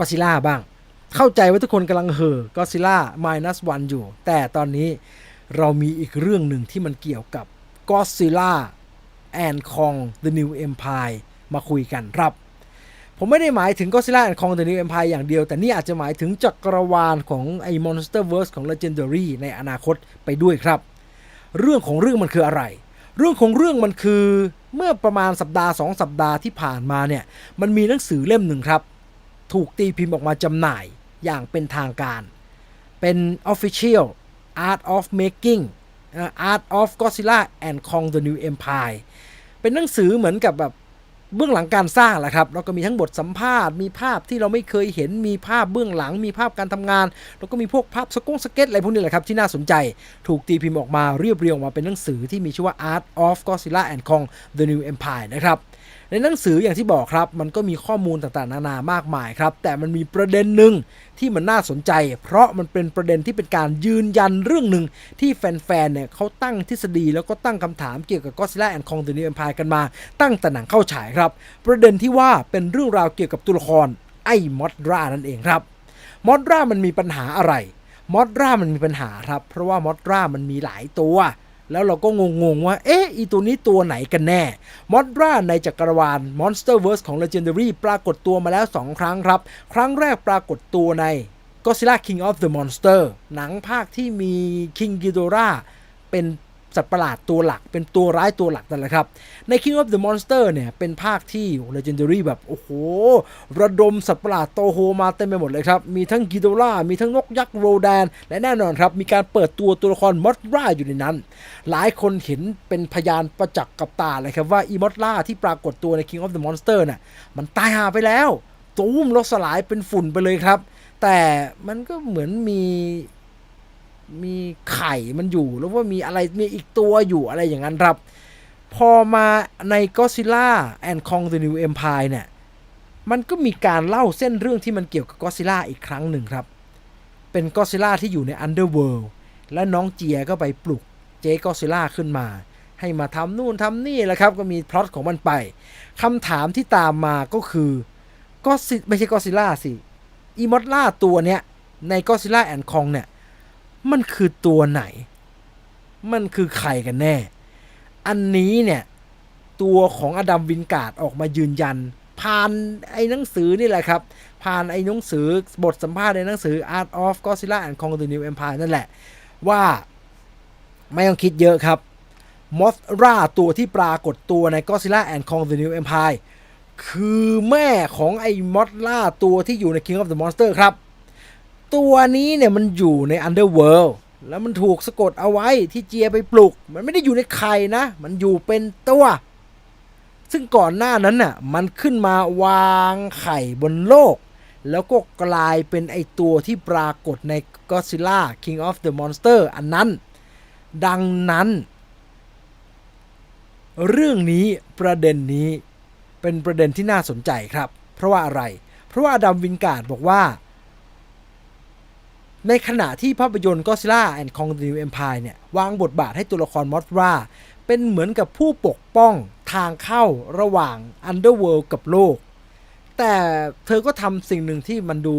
ก็ซิล่าบ้าง เข้าใจว่าทุกคนกำลังเห่อก็ซิล่า minus one อยู่ แต่ตอนนี้เรามีอีกเรื่องหนึ่งที่มันเกี่ยวกับก็ซิล่า and Kong the New Empire มาคุยกันครับผมไม่ได้หมายถึง Godzilla and Kong the New Empire อย่างเดียว แต่นี่อาจจะหมายถึงจักรวาลของไอ้ Monsterverse ของ Legendary ในอนาคตไปด้วยครับ เรื่องของเรื่องมันคืออะไร เรื่องของเรื่องมันคือเมื่อประมาณสัปดาห์ 2 สัปดาห์ที่ผ่านมาเนี่ย มันมีหนังสือเล่มหนึ่งครับ ถูกตีพิมพ์ออกมาจำหน่ายอย่างเป็นทางการ เป็น Official Art of Making เอ่อ Art of Godzilla and Kong the New Empire เป็นหนังสือเหมือนกับแบบเบื้องหลังการสร้างแหละครับ แล้วก็มีทั้งบทสัมภาษณ์ มีภาพที่เราไม่เคยเห็น มีภาพเบื้องหลัง มีภาพการทำงาน แล้วก็มีพวกภาพสกงสเก็ตอะไรพวกนี้แหละครับที่น่าสนใจ ถูกตีพิมพ์ออกมาเรียบเรียงมาเป็นหนังสือที่มีชื่อว่า Art of Godzilla and Kong the New Empire นะครับ ในหนังสืออย่างที่บอกครับ มันก็มีข้อมูลต่างๆ นานามากมายครับ แต่มันมีประเด็นหนึ่งที่มันน่าสนใจ เพราะมันเป็นประเด็นที่เป็นการยืนยันเรื่องหนึ่งที่แฟนๆเนี่ยเขาตั้งทฤษฎีแล้วก็ตั้งคำถามเกี่ยวกับ Godzilla and Kong the New Empire กันมา ตั้งแต่หนังเข้าฉายครับ ประเด็นที่ว่าเป็นเรื่องราวเกี่ยวกับตัวละครไอ้มอดรานั่นเองครับมอดรามันมีปัญหาอะไรมอดรามันมีปัญหาครับ เพราะว่ามอดรามันมีหลายตัว แล้วเราก็งงๆว่า เอ๊ะ อีตัวนี้ตัวไหนกันแน่ มอดราในจักรวาล Monsterverse ของ Legendary ปรากฏตัวมาแล้ว 2 ครั้งครับ ครั้งแรกปรากฏตัวใน Godzilla King of the Monster หนังภาคที่มี King Ghidorah เป็น สัตว์ประหลาดตัวหลักเป็นตัวร้ายตัวหลักนั่นแหละครับ ใน King of the Monster เนี่ย เป็นภาคที่ Legendary แบบ โอ้โห ระดมสัตว์ประหลาดโตโฮมาเต็มไปหมดเลยครับ มีทั้งกิโดล่ามีทั้งนกยักษ์โรแดนและแน่นอนครับ มีการเปิดตัวตัวละครมอสราอยู่ในนั้น หลายคนเห็นเป็นพยานประจักษ์กับตาเลยครับว่าอีมอสราที่ปรากฏตัวใน King of the Monster น่ะมันตายหาไปแล้วตูมแล้วสลายเป็นฝุ่นไปเลยครับ แต่มันก็เหมือนมี มีไข่มันอยู่แล้วว่ามีอะไรมีอีกตัวอยู่อะไรอย่างนั้นครับ พอมาใน Godzilla and Kong the New Empire เนี่ยมันก็มีการเล่าเส้นเรื่องที่มันเกี่ยวกับ Godzilla อีกครั้งหนึ่งครับ เป็น Godzilla ที่อยู่ใน Underworld และน้องเจียก็ไปปลุกเจ๊ Godzilla ขึ้นมา ให้มาทำนู่นทำนี่แหละครับก็มีพล็อตของมันไปคำถามที่ตามมาก็คือก็ไม่ใช่ Godzilla สิอีมอ l ล่าตัวเนี้ยใน Godzilla and Kong เนี่ย มันคือตัวไหน มันคือใครกันแน่ อันนี้เนี่ย ตัวของอดัมวินการ์ดออกมายืนยัน ผ่านไอ้หนังสือนี่แหละครับ ผ่านไอ้หนังสือบทสัมภาษณ์ในหนังสือ Art of Godzilla and Kong the New Empire นั่นแหละ ว่าไม่ต้องคิดเยอะครับมอสราตัวที่ปรากฏตัวใน Godzilla and Kong the New Empire คือแม่ของไอ้มอสราตัวที่อยู่ใน King of the Monster ครับ ตัวนี้เนี่ยมันอยู่ใน Underworld แล้วมันถูกสะกดเอาไว้ที่เจียไปปลุก มันไม่ได้อยู่ในไข่นะ มันอยู่เป็นตัว ซึ่งก่อนหน้านั้นน่ะมันขึ้นมาวางไข่บนโลก แล้วก็กลายเป็นไอตัวที่ปรากฏใน Godzilla King of the Monster อันนั้น ดังนั้น เรื่องนี้ประเด็นนี้เป็นประเด็นที่น่าสนใจครับ เพราะว่าอะไร เพราะว่าดัมวินการ์ดบอกว่า ในขณะที่ภาพยนตร์ Godzilla and Kong the New Empire เนี่ย วางบทบาทให้ตัวละครมอสราเป็นเหมือนกับผู้ปกป้องทางเข้าระหว่าง Underworld กับโลก แต่เธอก็ทำสิ่งหนึ่งที่มันดู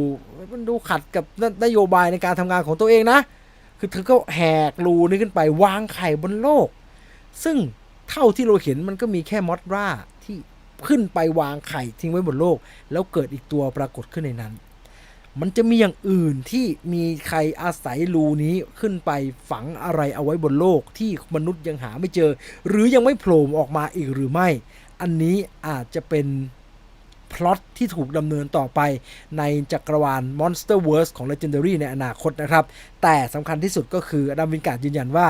มันดูขัดกับนนโยบายในการทำงานของตัวเองนะ คือเธอก็แหกรูนี้ขึ้นไปวางไข่บนโลก ซึ่งเท่าที่เราเห็นมันก็มีแค่มอสราที่ขึ้นไปวางไข่ทิ้งไว้บนโลก แล้วเกิดอีกตัวปรากฏขึ้นในนั้น มันจะมีอย่างอื่นที่มีใครอาศัยรูนี้ขึ้นไปฝังอะไรเอาไว้บนโลกที่มนุษย์ยังหาไม่เจอ หรือยังไม่โผล่ออกมาอีกหรือไม่ อันนี้อาจจะเป็นพล็อตที่ถูกดำเนินต่อไปในจักรวาล Monsterverse ของ Legendary ในอนาคตนะครับ แต่สำคัญที่สุดก็คืออดัมวินการ์ดยืนยันว่า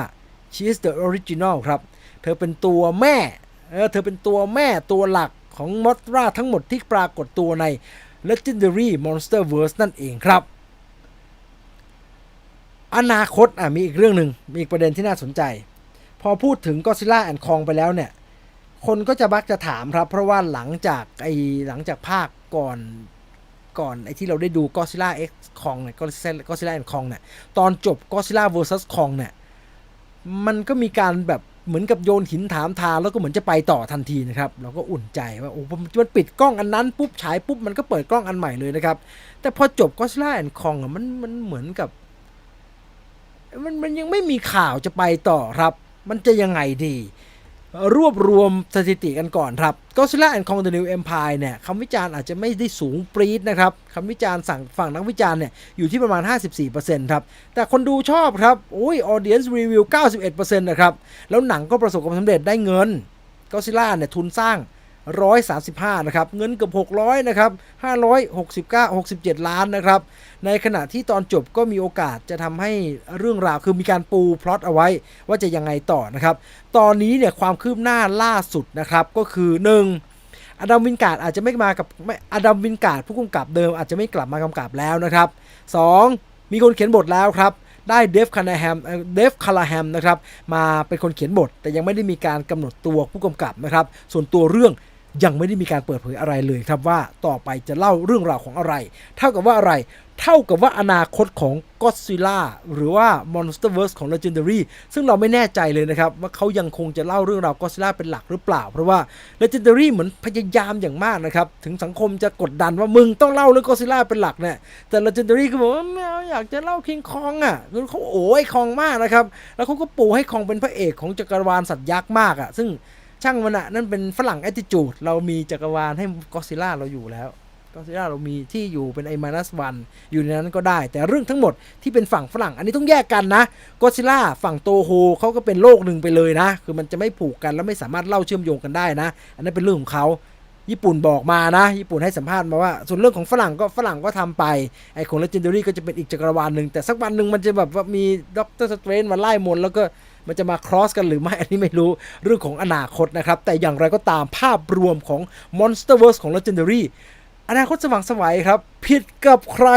she is the original ครับ เธอเป็นตัวแม่ เออ เธอเป็นตัวแม่ตัวหลักของมอสราทั้งหมดที่ปรากฏตัวใน Legendary Monsterverse นั่นเองครับ อนาคตอะมีอีกเรื่องหนึ่งมีอีกประเด็นที่น่าสนใจ พอพูดถึง Godzilla and Kong ไปแล้วเนี่ย คนก็จะมักจะถามครับ เพราะว่าหลังจากไอหลังจากภาคก่อนก่อนไอที่เราได้ดู Godzilla X Kong เนี่ย Godzilla Godzilla and Kong เนี่ยตอนจบ Godzilla vs Kong เนี่ยมันก็มีการแบบ เหมือนกับโยนหินถามทางแล้วก็เหมือนจะไปต่อทันทีนะครับเราก็อุ่นใจว่าโอ้มันปิดกล้องอันนั้นปุ๊บฉายปุ๊บมันก็เปิดกล้องอันใหม่เลยนะครับ แต่พอจบก็สล่าแอนคองอะมันมันเหมือนกับ มันมันยังไม่มีข่าวจะไปต่อครับ มันจะยังไงดี รวบรวมสถิติกันก่อนครับ Godzilla and Kong the New Empire เนี่ยคำวิจารณ์อาจจะไม่ได้สูงปรี๊ดนะครับคำวิจารณ์สั่งฝั่งนักวิจารณ์เนี่ยอยู่ที่ประมาณ 54%ครับ แต่คนดูชอบครับโอ้ย audience review 91%นะครับ แล้วหนังก็ประสบความสำเร็จได้เงิน Godzilla เนี่ยทุนสร้าง 135 นะครับ เงินเกือบ 600 นะครับ 569 67 ล้านนะครับ ในขณะที่ตอนจบก็มีโอกาสจะทำให้เรื่องราวคือมีการปูพล็อตเอาไว้ว่าจะยังไงต่อนะครับ ตอนนี้เนี่ยความคืบหน้าล่าสุดนะครับก็คือ 1. อดัมวินการ์ดอาจจะไม่มากับไม่อดัมวินการ์ดผู้กำกับเดิมอาจจะไม่กลับมากำกับแล้วนะครับ 2. มีคนเขียนบทแล้วครับได้เดฟคานาแฮมเดฟคาราแฮมนะครับ มาเป็นคนเขียนบท แต่ยังไม่ได้มีการกำหนดตัวผู้กำกับนะครับ ส่วนตัวเรื่อง ยังไม่ได้มีการเปิดเผยอะไรเลยครับว่าต่อไปจะเล่าเรื่องราวของอะไร เท่ากับว่าอะไร เท่ากับว่าอนาคตของ Godzilla หรือว่า Monsterverse ของ Legendary ซึ่งเราไม่แน่ใจเลยนะครับ ว่าเขายังคงจะเล่าเรื่องราว Godzilla เป็นหลักหรือเปล่า เพราะว่า Legendary เหมือนพยายามอย่างมากนะครับ ถึงสังคมจะกดดันว่ามึงต้องเล่าเรื่อง Godzilla เป็นหลักเนี่ยแต่ Legendary ก็บอกว่าไม่เอาอยากจะเล่า King Kong อะเขาโอ้ยคองมากนะครับแล้วเขาก็ปูให้คองเป็นพระเอกของจักรวาลสัตว์ยักษ์มากอะซึ่ง ช่างมันอะนั่นเป็นฝรั่ง attitude เรามีจักรวาลให้ Godzilla เราอยู่แล้วก็ซิล่าเรามีที่อยู่เป็นไอมานัสวันอยู่ในนั้นก็ได้ แต่เรื่องทั้งหมดที่เป็นฝั่งฝรั่ง อันนี้ต้องแยกกันนะก็ซิล่าฝั่งโตโฮเขาก็เป็นโลกหนึ่งไปเลยนะ คือมันจะไม่ผูกกันแล้วไม่สามารถเล่าเชื่อมโยงกันได้นะ อันนั้นเป็นเรื่องของเขาญี่ปุ่นบอกมานะ ญี่ปุ่นให้สัมภาษณ์มาว่า ส่วนเรื่องของฝรั่งก็ฝรั่งก็ทำไป ไอของ Legendary ก็จะเป็นอีกจักรวาลหนึ่งแต่สักวันหนึ่งมันจะแบบว่ามีด็อกเตอร์สเตรนมาไล่มนแล้วก็ มันจะมาครอสกันหรือไม่อันนี้ไม่รู้เรื่องของอนาคตนะครับ แต่อย่างไรก็ตามภาพรวมของ Monsterverse ของ Legendary อนาคตสว่างไสวัยครับ ผิดกับใคร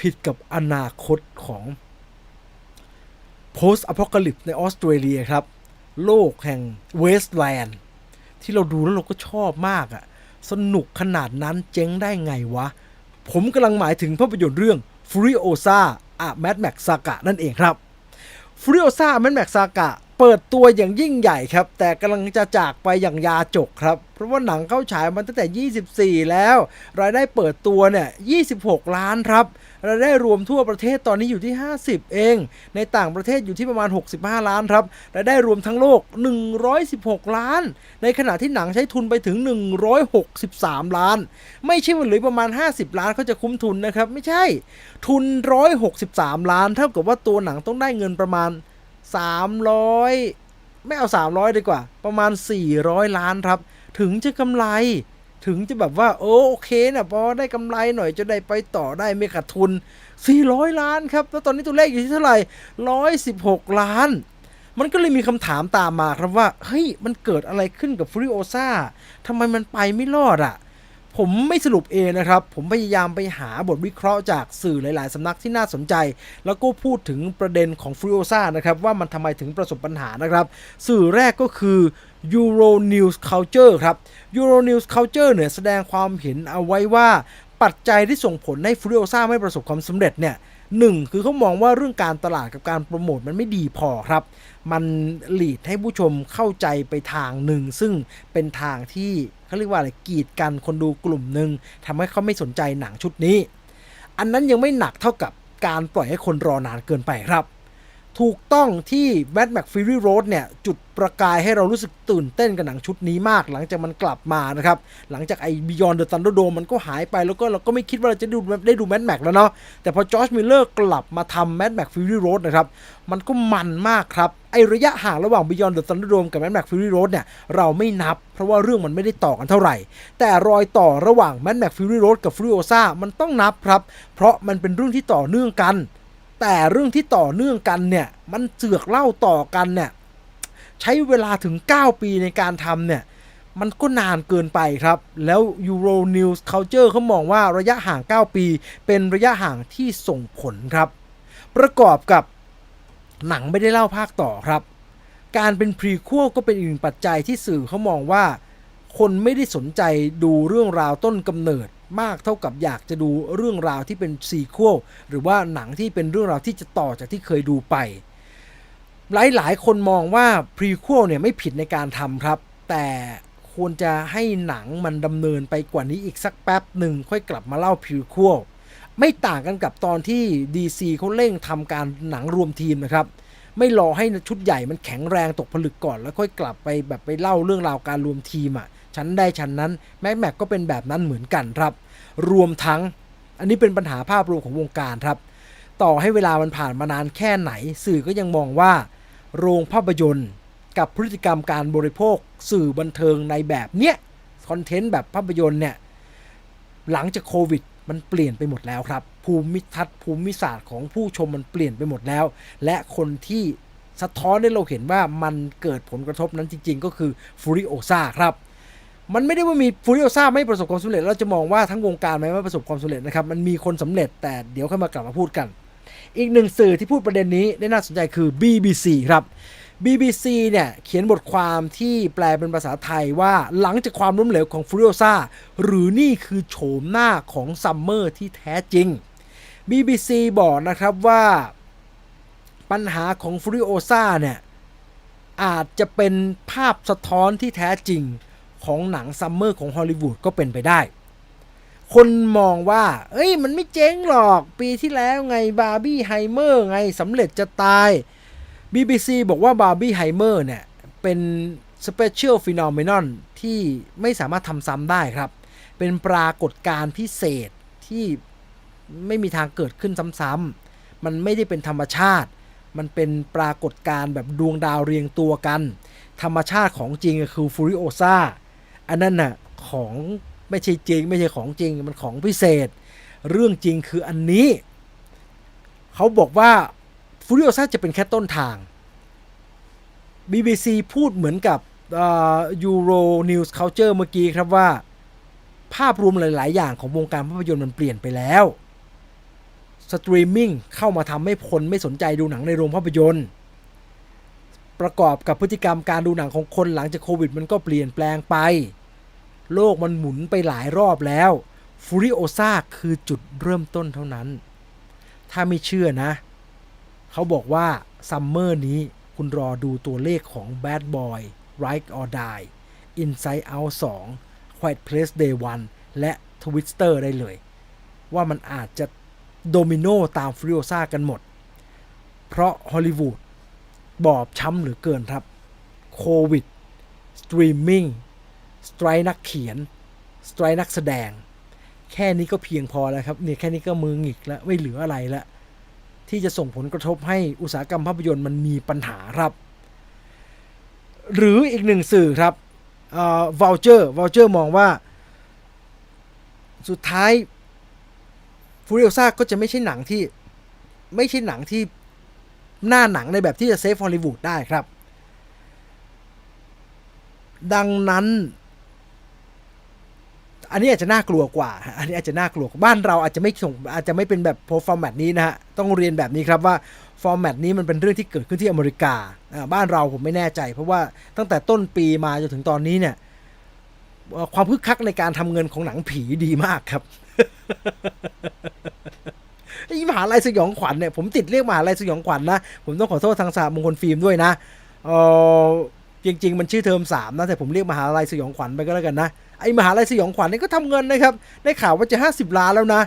ผิดกับอนาคตของ post apocalypse ในออสเตรเลียครับ โลกแห่งเวสต์แลนด์ที่เราดูแล้วเราก็ชอบมากอะสนุกขนาดนั้นเจ๊งได้ไงวะ ผมกำลังหมายถึงภาพยนตร์เรื่อง Furiosa อะ Mad Max Saga นั่นเองครับ ฟริโอซ่าแมนแม็กซากะ เปิดตัวอย่างยิ่งใหญ่ครับ แต่กำลังจะจากไปอย่างยาจกครับ เพราะว่าหนังเข้าฉายมันตั้งแต่ 24 แล้ว รายได้เปิดตัวเนี่ย 26 ล้านครับ รายได้รวมทั่วประเทศตอนนี้อยู่ที่ 50 เอง ในต่างประเทศอยู่ที่ประมาณ 65 ล้านครับรายได้รวมทั้งโลก 116 ล้าน ในขณะที่หนังใช้ทุนไปถึง 163 ล้าน ไม่ใช่ว่าเหลือประมาณ 50 ล้านเขาจะคุ้มทุนนะครับ ไม่ใช่ ทุน 163 ล้าน เท่ากับว่าตัวหนังต้องได้เงินประมาณ 300 ไม่เอา 300 ดีกว่า ประมาณ 400 ล้านครับ ถึงจะกำไร ถึงจะแบบว่าโอโอเคนะพอได้กำไรหน่อยจะได้ไปต่อได้ไม่ขาดทุน 400 ล้านครับ แล้วตอนนี้ตัวเลขอยู่ที่เท่าไหร่ 116 ล้าน มันก็เลยมีคำถามตามมาครับว่า เฮ้ย มันเกิดอะไรขึ้นกับฟริโอซ่าทำไมมันไปไม่รอดอะ่ะ ผมไม่สรุปเองนะครับ ผมพยายามไปหาบทวิเคราะห์จากสื่อหลาย ๆ สำนักที่น่าสนใจ แล้วก็พูดถึงประเด็นของฟริโอซานะครับ ว่ามันทำไมถึงประสบปัญหานะครับ สื่อแรกก็คือ Euro News Culture ครับ Euro News Culture เนี่ยแสดงความเห็นเอาไว้ว่าปัจจัยที่ส่งผลให้ฟริโอซาไม่ประสบความสำเร็จเนี่ย หนึ่งคือเขามองว่าเรื่องการตลาดกับการโปรโมทมันไม่ดีพอครับ มันหลีดให้ผู้ชมเข้าใจไปทางหนึ่ง ซึ่งเป็นทางที่เขาเรียกว่าอะไรกีดกันคนดูกลุ่มหนึ่งทำให้เขาไม่สนใจหนังชุดนี้ อันนั้นยังไม่หนักเท่ากับการปล่อยให้คนรอนานเกินไปครับ ถูกต้องที่ Mad Max Fury Road เนี่ย จุดประกายให้เรารู้สึกตื่นเต้นกับหนังชุดนี้มาก หลังจากมันกลับมานะครับ หลังจากไอ้ Beyond the Thunderdome มันก็หายไปแล้วก็เราก็ไม่คิดว่าเราจะดูได้ดู Mad Max แล้วเนาะแต่พอจอร์จมิลเลอร์กลับมาทำ Mad Max Fury Road นะครับ มันก็มันมากครับ ไอ้ระยะห่างระหว่าง Beyond the Thunderdome กับ Mad Max Fury Road เนี่ยเราไม่นับ เพราะว่าเรื่องมันไม่ได้ต่อกันเท่าไหร่ แต่รอยต่อระหว่าง Mad Max Fury Road กับ Furiosa มันต้องนับครับเพราะมันเป็นเรื่องที่ต่อเนื่องกัน แต่เรื่องที่ต่อเนื่องกันเนี่ย มันเสือกเล่าต่อกันเนี่ย ใช้เวลาถึง 9 ปีในการทำเนี่ย มันก็นานเกินไปครับ แล้ว Euro News Culture เขามองว่าระยะห่าง 9 ปี เป็นระยะห่างที่ส่งผลครับ ประกอบกับหนังไม่ได้เล่าภาคต่อครับ การเป็นพรีควก็เป็นอีกหนึ่งปัจจัยที่สื่อเขามองว่า คนไม่ได้สนใจดูเรื่องราวต้นกำเนิด มากเท่ากับอยากจะดูเรื่องราวที่เป็นซีควลหรือว่าหนังที่เป็นเรื่องราวที่จะต่อจากที่เคยดูไป หลายหลายๆคนมองว่าพรีคว l เนี่ยไม่ผิดในการทำครับ แต่ควรจะให้หนังมันดำเนินไปกว่านี้อีกสักแป๊บหนึ่งค่อยกลับมาเล่าพรีคว l ไม่ต่างกันกับตอนที่ DC เขาเร่งทำการหนังรวมทีมนะครับไม่รอให้ชุดใหญ่มันแข็งแรงตกผลึกก่อนแล้วค่อยกลับไปแบบไปเล่าเรื่องราวการรวมทีมอะ ชั้นได้ชั้นนั้นแม็กแม็กก็เป็นแบบนั้นเหมือนกันครับ รวมทั้งอันนี้เป็นปัญหาภาพรวมของวงการครับ ต่อให้เวลามันผ่านมานานแค่ไหน สื่อก็ยังมองว่า โรงภาพยนตร์ กับพฤติกรรมการบริโภค สื่อบันเทิงในแบบเนี้ยคอนเทนต์แบบภาพยนตร์เนี่ยหลังจากโควิดมันเปลี่ยนไปหมดแล้วครับ ภูมิทัศน์ภูมิศาสตร์ของผู้ชมมันเปลี่ยนไปหมดแล้ว และคนที่สะท้อนให้เราเห็นว่ามันเกิดผลกระทบนั้นจริง ๆ ก็คือฟูริโอซาครับ มันไม่ได้ว่ามีฟูริโอซ่าไม่ประสบความสำเร็จเราจะมองว่าทั้งวงการไหม่ประสบความสำเร็จนะครับมันมีคนสำเร็จแต่เดี๋ยวค่อยมากลับมาพูดกัน อีกหนึ่งสื่อที่พูดประเด็นนี้ได้น่าสนใจคือ BBC ครับ BBC เนี่ยเขียนบทความที่แปลเป็นภาษาไทยว่าหลังจากความล้มเหลวของฟูริโอซ่าหรือนี่คือโฉมหน้าของซัมเมอร์ที่แท้จริง BBC บอกนะครับว่าปัญหาของฟูริโอซ่าเนี่ยอาจจะเป็นภาพสะท้อนที่แท้จริง ของหนังซัมเมอร์ของฮอลลีวูดก็เป็นไปได้ คนมองว่า เอ้ยมันไม่เจ๊งหรอก ปีที่แล้วไงบาร์บี้ไฮเมอร์ไงสำเร็จจะตาย BBC บอกว่าบาร์บี้ไฮเมอร์เนี่ย เป็นสเปเชียลฟิโนเมนอนที่ไม่สามารถทำซ้ำได้ครับ เป็นปรากฏการณ์พิเศษที่ไม่มีทางเกิดขึ้นซ้ำๆมันไม่ได้เป็นธรรมชาติ มันเป็นปรากฏการณ์แบบดวงดาวเรียงตัวกัน ธรรมชาติของจริงคือฟูริโอซา อันนั้นน่ะของไม่ใช่จริง ไม่ใช่ของจริงมันของพิเศษ เรื่องจริงคืออันนี้ เขาบอกว่าฟูริโอซ่าจะเป็นแค่ต้นทาง BBC พูดเหมือนกับยูโรนิวส์เคาน์เจอร์เมื่อกี้ครับว่า ภาพรวมหลาย ๆ อย่างของวงการภาพยนตร์มันเปลี่ยนไปแล้วสตรีมมิ่งเข้ามาทำให้คนไม่สนใจดูหนังในโรงภาพยนตร์ ประกอบกับพฤติกรรมการดูหนังของคนหลังจากโควิดมันก็เปลี่ยนแปลงไป โลกมันหมุนไปหลายรอบแล้วฟูริโอซาคือจุดเริ่มต้นเท่านั้น ถ้าไม่เชื่อนะ เขาบอกว่าซัมเมอร์นี้คุณรอดูตัวเลขของ Bad Boy Ride or Die Inside Out 2 Quiet Place Day 1 และ Twister ได้เลย ว่ามันอาจจะโดมิโนตามฟริโอซากันหมด เพราะฮอลลีวูดบอบช้ำเหรือเกินครับ โควิด สตรีมมิ่ง สไตร์นักเขียนสไตร์นักแสดง แค่นี้ก็เพียงพอแล้วครับเนี่ยแค่นี้ก็มือหงิกแล้วไม่เหลืออะไรแล้วที่จะส่งผลกระทบให้อุตสาหกรรมภาพยนตร์มันมีปัญหาครับ หรืออีกหนึ่งสื่อครับเอ่อ voucher voucher มองว่า สุดท้ายฟูริโอซาก็จะไม่ใช่หนังที่ไม่ใช่หนังที่หน้าหนังในแบบที่จะเซฟฮอลลีวูดได้ครับ ดังนั้น อันนี้อาจจะน่ากลัวกว่า อันนี้อาจจะน่ากลัวบ้านเราอาจจะไม่ส่งอาจจะไม่เป็นแบบโพฟอร์แมตนี้นะฮะ ต้องเรียนแบบนี้ครับว่าฟอร์แมตนี้มันเป็นเรื่องที่เกิดขึ้นที่อเมริกา บ้านเราผมไม่แน่ใจ เพราะว่าตั้งแต่ต้นปีมาจนถึงตอนนี้เนี่ย ความคึกคักในการทำเงินของหนังผีดีมากครับไอ้มหาลัยสยองขวัญเนี่ยผมติดเรียกมหาลัยสยองขวัญนะผมต้องขอโทษทางสามงคลฟิล์มด้วยนะเออจริง ๆ มันชื่อเทอมสามนะแต่ผมเรียกมหาลัยสยองขวัญไปก็แล้วกันนะ ไอ้มหาลัยสยองขวัญนี่ก็ทำเงินนะครับ ได้ข่าวว่าจะห้าสิบล้านแล้วนะ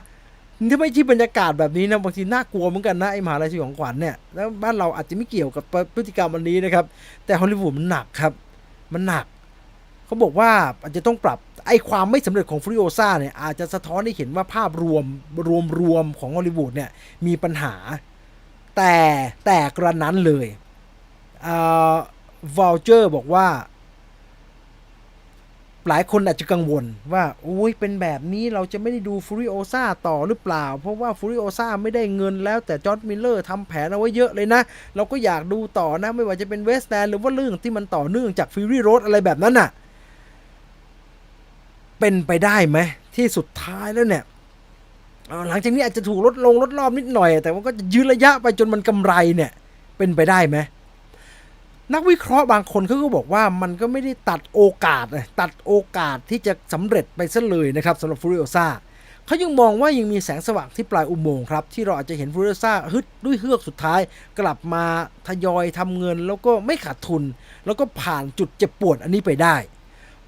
ถ้าไม่ใช่บรรยากาศแบบนี้นะบางทีน่ากลัวเหมือนกันนะไอ้มหาลัยสยองขวัญเนี่ยแล้วบ้านเราอาจจะไม่เกี่ยวกับพฤติกรรมอันนี้นะครับ แต่ฮอลลีวูดมันหนักครับ มันหนักเขาบอกว่าอาจจะต้องปรับไอ้ความไม่สำเร็จของฟริโอซ่าเนี่ยอาจจะสะท้อนให้เห็นว่าภาพรวมรวมรวมของฮอลลีวูดเนี่ยมีปัญหา แต่แต่กระนั้นเลยวอลเจอร์บอกว่า หลายคนอาจจะกังวลว่าโอ้ยเป็นแบบนี้เราจะไม่ได้ดูฟูริโอซาต่อหรือเปล่า เพราะว่าฟูริโอซาไม่ได้เงินแล้วแต่จอร์ดมิลเลอร์ทำแผนเอาไว้เยอะเลยนะ เราก็อยากดูต่อนะไม่ว่าจะเป็นเวสแ n นหรือว่าเรื่องที่มันต่อเนื่องจากฟิรีโรดอะไรแบบนั้นน่ะ เป็นไปได้ไหมที่สุดท้ายแล้วเนี่ยหลังจากนี้อาจจะถูกลดลงลดรอบนิดหน่อย แต่ว่าก็จะยืนระยะไปจนมันกำไรเนี่ย เป็นไปได้ไหม นักวิเคราะห์บางคนเขาก็บอกว่ามันก็ไม่ได้ตัดโอกาสตัดโอกาสที่จะสำเร็จไปซะเลยนะครับสำหรับฟูริโอซาเขายังมองว่ายังมีแสงสว่างที่ปลายอุโมงค์ครับ ที่เราอาจจะเห็นฟูเรซ่าฮึดด้วยเฮือกสุดท้าย กลับมาทยอยทำเงินแล้วก็ไม่ขาดทุน แล้วก็ผ่านจุดเจ็บปวดอันนี้ไปได้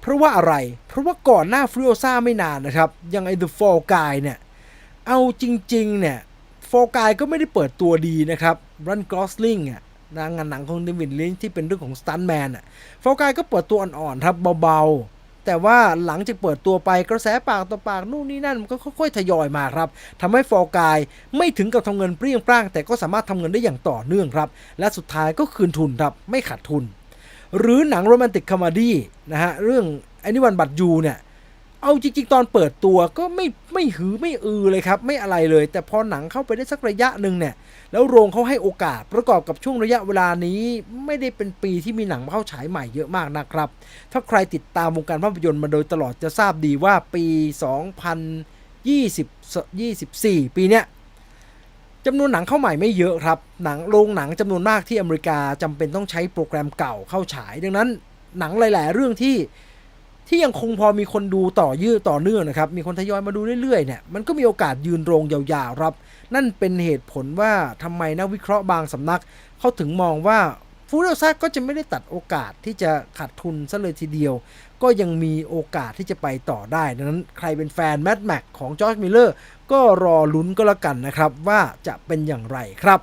เพราะว่าอะไร เพราะว่าก่อนหน้าฟริโอซ่าไม่นานนะครับยังไอ้ The Fall Guy เนี่ยเอาจริงๆเนี่ย Fall Guy ก็ไม่ได้เปิดตัวดีนะครับรันก o สลิงอะ นางานหนังของเดวิดลินที่เป็นเรื่องของสตันแมนอะ Fall Guy ก็เปิดตัวอ่อนๆครับเบาๆ แต่ว่าหลังจากเปิดตัวไปกระแสปากต่อปากนู่นนี่นั่นมันก็ค่อยๆทยอยมาครับทำให้ Fall Guy ไม่ถึงกับทำเงินเปรี้ยงปร้าง แต่ก็สามารถทำเงินได้อย่างต่อเนื่องครับ และสุดท้ายก็คืนทุนครับไม่ขาดทุน หรือหนังโรแมนติกคอมดี้นะฮะเรื่องไอ้นี่วันบัตยูเนี่ย เอาจริง ๆ ตอนเปิดตัวก็ไม่ไม่หือไม่อือเลยครับ ไม่อะไรเลย แต่พอหนังเข้าไปได้สักระยะหนึ่งเนี่ย แล้วโรงเขาให้โอกาสประกอบกับช่วงระยะเวลานี้ ไม่ได้เป็นปีที่มีหนังเข้าฉายใหม่เยอะมากนะครับ ถ้าใครติดตามวงการภาพยนตร์มาโดยตลอดจะทราบดีว่าปี 2020 24 ปีเนี้ยจำนวนหนังเข้าใหม่ไม่เยอะครับ หนังโรงหนังจำนวนมากที่อเมริกาจำเป็นต้องใช้โปรแกรมเก่าเข้าฉาย ดังนั้นหนังหลาย ๆ เรื่องที่ ที่ยังคงพอมีคนดูต่อยืดต่อเนื่องนะครับ มีคนทยอยมาดูเรื่อยๆเนี่ยมันก็มีโอกาสยืนโรงยาวๆครับ นั่นเป็นเหตุผลว่าทำไมนักวิเคราะห์บางสำนัก เขาถึงมองว่าฟูเรซ่าก็จะไม่ได้ตัดโอกาสที่จะขาดทุนซะเลยทีเดียว ก็ยังมีโอกาสที่จะไปต่อได้ดังนั้นใครเป็นแฟนแมดแม็กของจอร์จมิลเลอร์ก็รอลุ้นก็แล้วกันนะครับ ว่าจะเป็นอย่างไรครับ